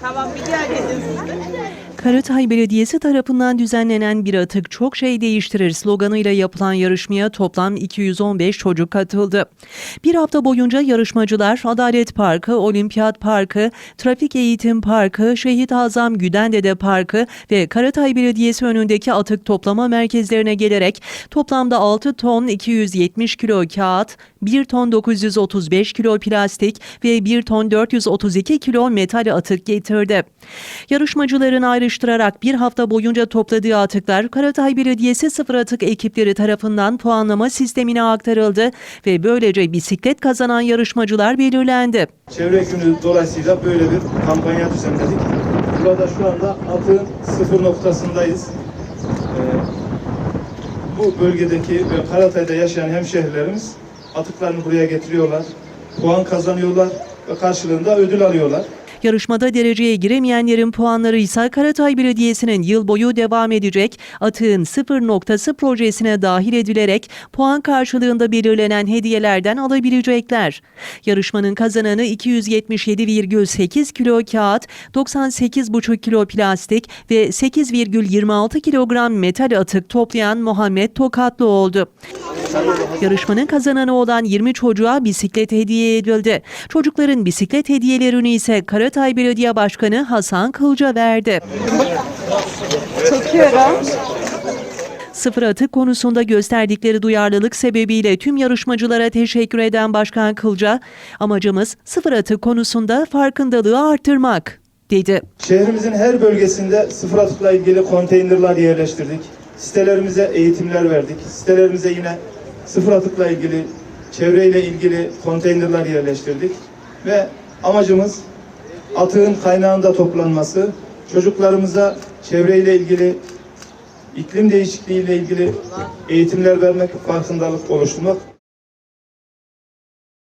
Tamam bir daha gelin siz de. Karatay Belediyesi tarafından düzenlenen bir atık çok şey değiştirir sloganıyla yapılan yarışmaya toplam 215 çocuk katıldı. Bir hafta boyunca yarışmacılar Adalet Parkı, Olimpiyat Parkı, Trafik Eğitim Parkı, Şehit Azam Güdendede Parkı ve Karatay Belediyesi önündeki atık toplama merkezlerine gelerek toplamda 6 ton 270 kilo kağıt, 1 ton 935 kilo plastik ve 1 ton 432 kilo metal atık getirdi. Yarışmacıların ayrıştırarak bir hafta boyunca topladığı atıklar Karatay Belediyesi sıfır atık ekipleri tarafından puanlama sistemine aktarıldı ve böylece bisiklet kazanan yarışmacılar belirlendi. Çevre günü dolayısıyla böyle bir kampanya düzenledik. Burada şu anda atığın sıfır noktasındayız. Ee, bu bölgedeki ve Karatay'da yaşayan hemşehrilerimiz atıklarını buraya getiriyorlar. Puan kazanıyorlar ve karşılığında ödül alıyorlar. Yarışmada dereceye giremeyenlerin puanları ise Karatay Belediyesi'nin yıl boyu devam edecek Atığın Sıfır Noktası projesine dahil edilerek puan karşılığında belirlenen hediyelerden alabilecekler. Yarışmanın kazananı 277,8 kilo kağıt, 98,5 kilo plastik ve 8,26 kilogram metal atık toplayan Muhammed Tokatlı oldu. Yarışmanın kazananı olan 20 çocuğa bisiklet hediye edildi. Çocukların bisiklet hediyelerini ise Karatay Belediye Başkanı Hasan Kılca verdi. Çekiyorum. Sıfır atık konusunda gösterdikleri duyarlılık sebebiyle tüm yarışmacılara teşekkür eden Başkan Kılca, amacımız sıfır atık konusunda farkındalığı arttırmak, dedi. Şehrimizin her bölgesinde sıfır atıkla ilgili konteynerler yerleştirdik. Sitelerimize eğitimler verdik. Sitelerimize yine sıfır atıkla ilgili, çevreyle ilgili konteynerler yerleştirdik. Ve amacımız atığın kaynağında toplanması, çocuklarımıza çevreyle ilgili, iklim değişikliğiyle ilgili eğitimler vermek, farkındalık oluşturmak.